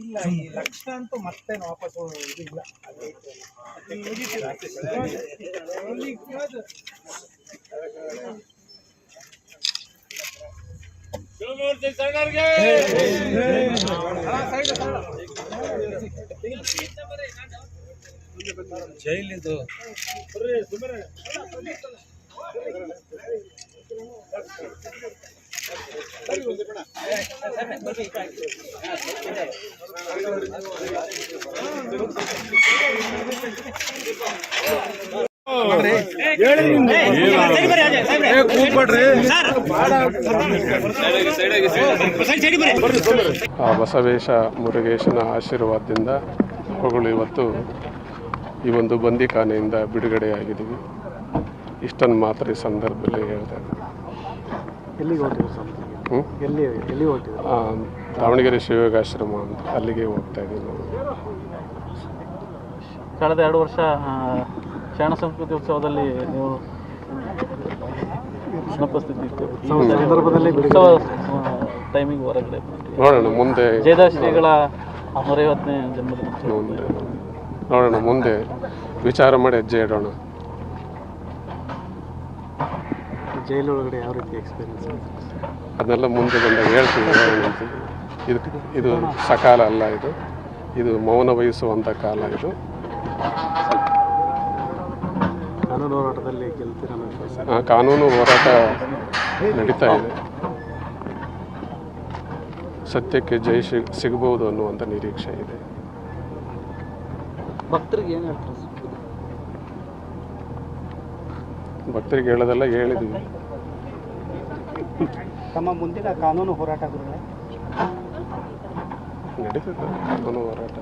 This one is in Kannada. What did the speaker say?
ಇಲ್ಲ ಈ ಲಕ್ಷ ಅಂತೂ ಮತ್ತೆ ವಾಪಸ್ ಇದು ಇಲ್ಲ ಅದೇ ಈ ಮುಗೀತಿಲ್ಲ. ಇಲ್ಲಿ ಕೇಳೋದು. ಅಣ್ಣ, side, side. ಜೈಲಿದು ಆ ಬಸವೇಶ ಮುರುಗೇಶನ ಆಶೀರ್ವಾದದಿಂದ ಅವುಗಳು ಇವತ್ತು ಈ ಒಂದು ಬಂದಿಖಾನೆಯಿಂದ ಬಿಡುಗಡೆಯಾಗಿದ್ದೀವಿ ಇಷ್ಟನ್ನು ಮಾತ್ರ ಈ ಸಂದರ್ಭದಲ್ಲಿ ಹೇಳ್ತಾ ಇದ್ದೀನಿ. ಎಲ್ಲಿಗೆ ಹೊರಟಿದ್ರು ಸರ್ ಹ್ಮ್? ಎಲ್ಲಿ ಎಲ್ಲಿ ಹೊರಟಿದ್ರು ಆ, ದಾವಣಗೆರೆ ಶಿವಯೋಗಾಶ್ರಮ ಅಂತ ಅಲ್ಲಿಗೆ ಹೋಗ್ತಾ ಇದ್ದೀವಿ ನಾವು ಕಳೆದ ಎರಡು ವರ್ಷ ಶರಣ ಸಂಸ್ಕೃತಿ ಉತ್ಸವದಲ್ಲಿ ನೀವು. ಈ ಸಂದರ್ಭದಲ್ಲಿ ಉತ್ಸವ ಟೈಮಿಂಗ್ ಹೊರಗಡೆ. ನೋಡೋಣ ಮುಂದೆ ಜಯದಾಶ್ರೀಗಳ ನೂರೈವತ್ತನೇ ಜನ್ಮದಿನ. ಮುಂದೆ. ನೋಡೋಣ ಮುಂದೆ ವಿಚಾರ ಮಾಡಿ ಹೆಜ್ಜೆ ಇಡೋಣ ಜೈಲೊಳಗಡೆ ಯಾವ ರೀತಿ ಎಕ್ಸ್ಪೀರಿಯನ್ಸ್ ಅದನ್ನೆಲ್ಲ ಮುಂದೆ ಬಂದಾಗ ಹೇಳ್ತೀವಿ. ಇದು ಇದು ಸಕಾಲ ಅಲ್ಲ ಇದು. ಇದು ಮೌನ ವಹಿಸುವಂಥ ಕಾಲ ಇದು. ಕಾನೂನು ಹೋರಾಟದಲ್ಲಿ ಗೆಲ್ತೀರ ಕಾನೂನು ಹೋರಾಟ ನಡೀತಾ ಇದೆ. ಸತ್ಯಕ್ಕೆ ಜೈ ಸಿಗ್ ಸಿಗಬಹುದು ಅನ್ನುವಂಥ ನಿರೀಕ್ಷೆ ಇದೆ. ಭಕ್ತರಿಗೆ ಏನು ಹೇಳ್ತಾರೆ? ಭಕ್ತರಿಗೆ ಹೇಳೋದೆಲ್ಲ ಹೇಳಿದ್ವಿ. ತಮ್ಮ ಮುಂದಿನ ಕಾನೂನು ಹೋರಾಟ ನಡೀತದೆ ಕಾನೂನು ಹೋರಾಟ.